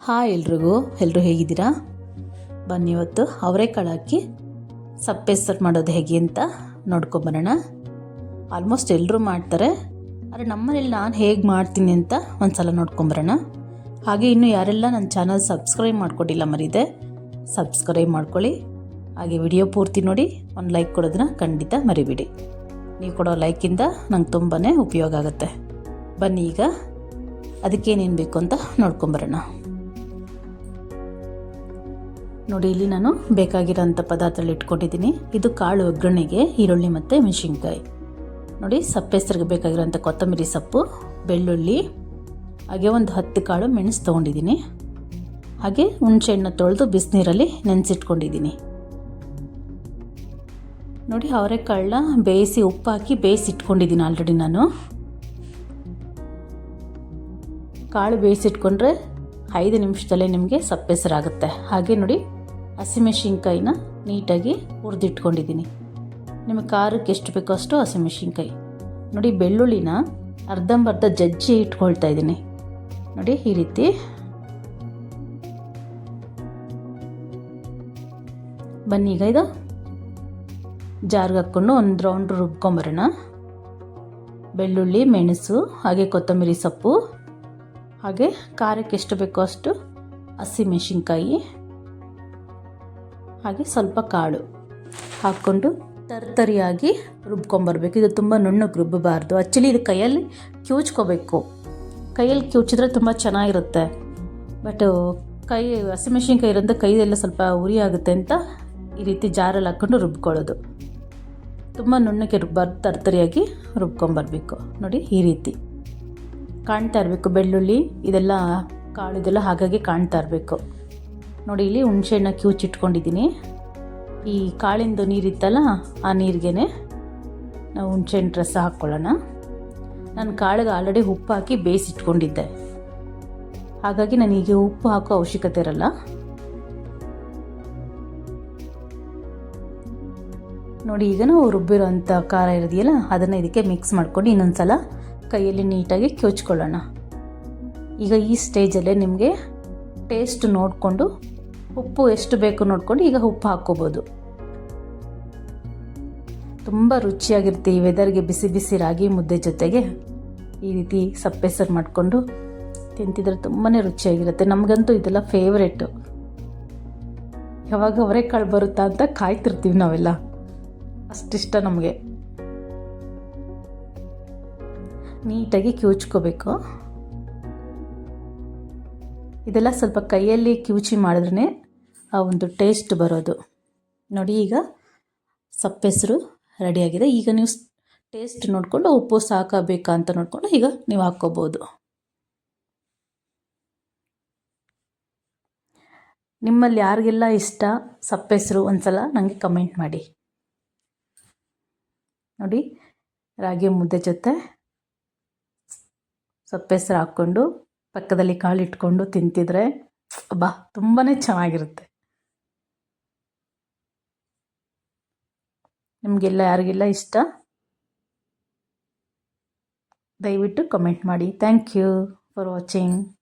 Hi ಎಲ್ರಿಗೂ ಎಲ್ಲರೂ ಹೇಗಿದ್ದೀರಾ? ಬನ್ನಿ ಇವತ್ತು ಅವರೆಕಾಳು ಹಾಕಿ ಸಪ್ಪೆಸರು ಮಾಡೋದು ಹೇಗೆ ಅಂತ ನೋಡ್ಕೊಂಬರೋಣ ಆಲ್ಮೋಸ್ಟ್ ಎಲ್ಲರೂ ಮಾಡ್ತಾರೆ, ಆದರೆ ನಮ್ಮನೇಲಿ ನಾನು ಹೇಗೆ ಮಾಡ್ತೀನಿ ಅಂತ ಒಂದು ಸಲ ನೋಡ್ಕೊಂಬರೋಣ ಹಾಗೆ ಇನ್ನು ಯಾರೆಲ್ಲ ನನ್ನ ಚಾನಲ್ ಸಬ್ಸ್ಕ್ರೈಬ್ ಮಾಡ್ಕೊಟ್ಟಿಲ್ಲ ಮರಿದೆ, ಸಬ್ಸ್ಕ್ರೈಬ್ ಮಾಡ್ಕೊಳ್ಳಿ. ಹಾಗೆ ವಿಡಿಯೋ ಪೂರ್ತಿ ನೋಡಿ, ಒಂದು ಲೈಕ್ ಕೊಡೋದನ್ನ ಖಂಡಿತ ಮರಿಬಿಡಿ. ನೀವು ಕೊಡೋ ಲೈಕಿಂದ ನಂಗೆ ತುಂಬಾ ಉಪಯೋಗ ಆಗುತ್ತೆ. ಬನ್ನಿ ಈಗ ಅದಕ್ಕೇನೇನು ಬೇಕು ಅಂತ ನೋಡ್ಕೊಂಬರೋಣ ನೋಡಿ, ಇಲ್ಲಿ ನಾನು ಬೇಕಾಗಿರೋಂಥ ಪದಾರ್ಥಗಳು ಇಟ್ಕೊಂಡಿದ್ದೀನಿ. ಇದು ಕಾಳು, ಒಗ್ಗರಣೆಗೆ, ಈರುಳ್ಳಿ ಮತ್ತು ಮೆಣಸಿನ್ಕಾಯಿ. ನೋಡಿ, ಸಪ್ಪೆಸರಿಗೆ ಬೇಕಾಗಿರೋಂಥ ಕೊತ್ತಂಬರಿ ಸೊಪ್ಪು, ಬೆಳ್ಳುಳ್ಳಿ, ಹಾಗೆ ಒಂದು ಹತ್ತು ಕಾಳು ಮೆಣಸು ತೊಗೊಂಡಿದ್ದೀನಿ. ಹಾಗೆ ಹುಣಸೆಹಣ್ಣು ತೊಳೆದು ಬಿಸಿನೀರಲ್ಲಿ ನೆನೆಸಿಟ್ಕೊಂಡಿದ್ದೀನಿ. ನೋಡಿ, ಅವರೆಕಾಳನ್ನ ಬೇಯಿಸಿ ಉಪ್ಪು ಹಾಕಿ ಬೇಯಿಸಿ ಆಲ್ರೆಡಿ ನಾನು. ಕಾಳು ಬೇಯಿಸಿಟ್ಕೊಂಡ್ರೆ ಐದು ನಿಮಿಷದಲ್ಲೇ ನಿಮಗೆ ಸಪ್ಪೆಸರಾಗುತ್ತೆ. ಹಾಗೆ ನೋಡಿ ಹಸಿಮೆಣಸಿನ್ಕಾಯಿನ ನೀಟಾಗಿ ಹುರಿದಿಟ್ಕೊಂಡಿದ್ದೀನಿ. ನಿಮಗೆ ಖಾರಕ್ಕೆ ಎಷ್ಟು ಬೇಕೋ ಅಷ್ಟು ಹಸಿಮೆಣ್ಸಿನ್ಕಾಯಿ ನೋಡಿ, ಬೆಳ್ಳುಳ್ಳಿನ ಅರ್ಧಂಬರ್ಧ ಜಜ್ಜಿ ಇಟ್ಕೊಳ್ತಾ ಇದ್ದೀನಿ. ನೋಡಿ, ಈ ರೀತಿ. ಬನ್ನಿ, ಈಗ ಇದು ಜಾರ್ಗೆ ಹಾಕ್ಕೊಂಡು ಒಂದು ರೌಂಡ್ ರುಬ್ಕೊಂಬರೋಣ. ಬೆಳ್ಳುಳ್ಳಿ, ಮೆಣಸು, ಹಾಗೆ ಕೊತ್ತಂಬರಿ ಸೊಪ್ಪು, ಹಾಗೆ ಖಾರಕ್ಕೆ ಎಷ್ಟು ಬೇಕೋ ಅಷ್ಟು ಹಸಿಮೆಣಸಿನ್ಕಾಯಿ ಹಾಗೆ ಸ್ವಲ್ಪ ಕಾಳು ಹಾಕ್ಕೊಂಡು ತರ್ತರಿಯಾಗಿ ರುಬ್ಕೊಂಬರ್ಬೇಕು. ಇದು ತುಂಬ ನುಣ್ಣಗೆ ರುಬ್ಬಬಾರ್ದು. ಆ್ಯಕ್ಚುಲಿ ಇದು ಕೈಯಲ್ಲಿ ಕ್ಯೂಚ್ಕೋಬೇಕು. ಕೈಯಲ್ಲಿ ಕ್ಯೂಚಿದ್ರೆ ತುಂಬ ಚೆನ್ನಾಗಿರುತ್ತೆ. ಬಟ್ ಕೈ ಹಸಿಮೆಣಸಿನ್ಕಾಯಿ ಇರೋದ್ರೆ ಕೈಯೆಲ್ಲ ಸ್ವಲ್ಪ ಉರಿ ಆಗುತ್ತೆ ಅಂತ ಈ ರೀತಿ ಜಾರಲ್ಲಿ ಹಾಕ್ಕೊಂಡು ರುಬ್ಕೊಳ್ಳೋದು. ತುಂಬ ನುಣ್ಣಗೆ ರುಬ್ಬಾರ್ದು ತರ್ತರಿಯಾಗಿ ರುಬ್ಕೊಂಬರ್ಬೇಕು. ನೋಡಿ ಈ ರೀತಿ ಕಾಣ್ತಾ ಇರಬೇಕು. ಬೆಳ್ಳುಳ್ಳಿ, ಇದೆಲ್ಲ ಕಾಳು ಇದೆಲ್ಲ ಹಾಗಾಗಿ ಕಾಣ್ತಾ ಇರಬೇಕು. ನೋಡಿ, ಇಲ್ಲಿ ಹುಣಸೆಹಣ್ಣು ಕಿವುಚಿಟ್ಕೊಂಡಿದ್ದೀನಿ ಈ ಕಾಳಿಂದು ನೀರಿತ್ತಲ್ಲ, ಆ ನೀರಿಗೆ ನಾವು ಹುಣಸೆಹಣ್ಣು ರಸ ಹಾಕ್ಕೊಳ್ಳೋಣ ನಾನು ಕಾಳಿಗೆ ಆಲ್ರೆಡಿ ಉಪ್ಪು ಹಾಕಿ ಬೇಯಿಸಿಟ್ಕೊಂಡಿದ್ದೆ. ಹಾಗಾಗಿ ನನಗೆ ಉಪ್ಪು ಹಾಕೋ ಅವಶ್ಯಕತೆ ಇರಲ್ಲ. ನೋಡಿ, ಈಗ ನಾವು ರುಬ್ಬಿರೋಂಥ ಖಾರ ಇರೋದಿಯಲ್ಲ, ಅದನ್ನು ಇದಕ್ಕೆ ಮಿಕ್ಸ್ ಮಾಡ್ಕೊಂಡು ಇನ್ನೊಂದು ಸಲ ಕೈಯಲ್ಲಿ ನೀಟಾಗಿ ಕ್ಯೂಚ್ಕೊಳ್ಳೋಣ. ಈಗ ಈ ಸ್ಟೇಜಲ್ಲೇ ನಿಮಗೆ ಟೇಸ್ಟ್ ನೋಡಿಕೊಂಡು ಉಪ್ಪು ಎಷ್ಟು ಬೇಕು ನೋಡ್ಕೊಂಡು ಈಗ ಉಪ್ಪು ಹಾಕ್ಕೋಬೋದು. ತುಂಬ ರುಚಿಯಾಗಿರುತ್ತೆ ಈ ವೆದರ್ಗೆ ಬಿಸಿ ಬಿಸಿ ರಾಗಿ ಮುದ್ದೆ ಜೊತೆಗೆ. ಈ ರೀತಿ ಸಪ್ಪೆಸರು ಮಾಡಿಕೊಂಡು ತಿಂತಿದ್ರೆ ತುಂಬಾ ರುಚಿಯಾಗಿರುತ್ತೆ. ನಮಗಂತೂ ಇದೆಲ್ಲ ಫೇವ್ರೆಟ್ಟು ಯಾವಾಗ ಅವರೆಕಾಳು ಬರುತ್ತಾ ಅಂತ ಕಾಯ್ತಿರ್ತೀವಿ ನಾವೆಲ್ಲ. ಅಷ್ಟಿಷ್ಟ ನಮಗೆ. ನೀಟಾಗಿ ಕಿವುಚ್ಕೋಬೇಕು ಇದೆಲ್ಲ ಸ್ವಲ್ಪ ಕೈಯಲ್ಲಿ ಕಿವುಚಿ ಮಾಡಿದ್ರೇ ಆ ಒಂದು ಟೇಸ್ಟ್ ಬರೋದು. ನೋಡಿ ಈಗ ಸಪ್ಪೆಸರು ರೆಡಿಯಾಗಿದೆ. ಈಗ ನೀವು ಟೇಸ್ಟ್ ನೋಡಿಕೊಂಡು ಉಪ್ಪು ಸಾಕಬೇಕಾ ಅಂತ ನೋಡಿಕೊಂಡು ಈಗ ನೀವು ಹಾಕ್ಕೋಬೋದು. ನಿಮ್ಮಲ್ಲಿ ಯಾರಿಗೆಲ್ಲ ಇಷ್ಟ ಸಪ್ಪೆಸರು ಒಂದ್ಸಲ ನನಗೆ ಕಮೆಂಟ್ ಮಾಡಿ. ನೋಡಿ ರಾಗಿ ಮುದ್ದೆ ಜೊತೆ ಸಪ್ಪೆಸರು ಹಾಕ್ಕೊಂಡು ಪಕ್ಕದಲ್ಲಿ ಕಾಳು ಇಟ್ಕೊಂಡು ತಿಂತಿದ್ರೆ ಬಾ ತುಂಬಾ ಚೆನ್ನಾಗಿರುತ್ತೆ. ನಿಮಗೆಲ್ಲ ಯಾರಿಗೆಲ್ಲ ಇಷ್ಟ? ದಯವಿಟ್ಟು ಕಮೆಂಟ್ ಮಾಡಿ. Thank you for watching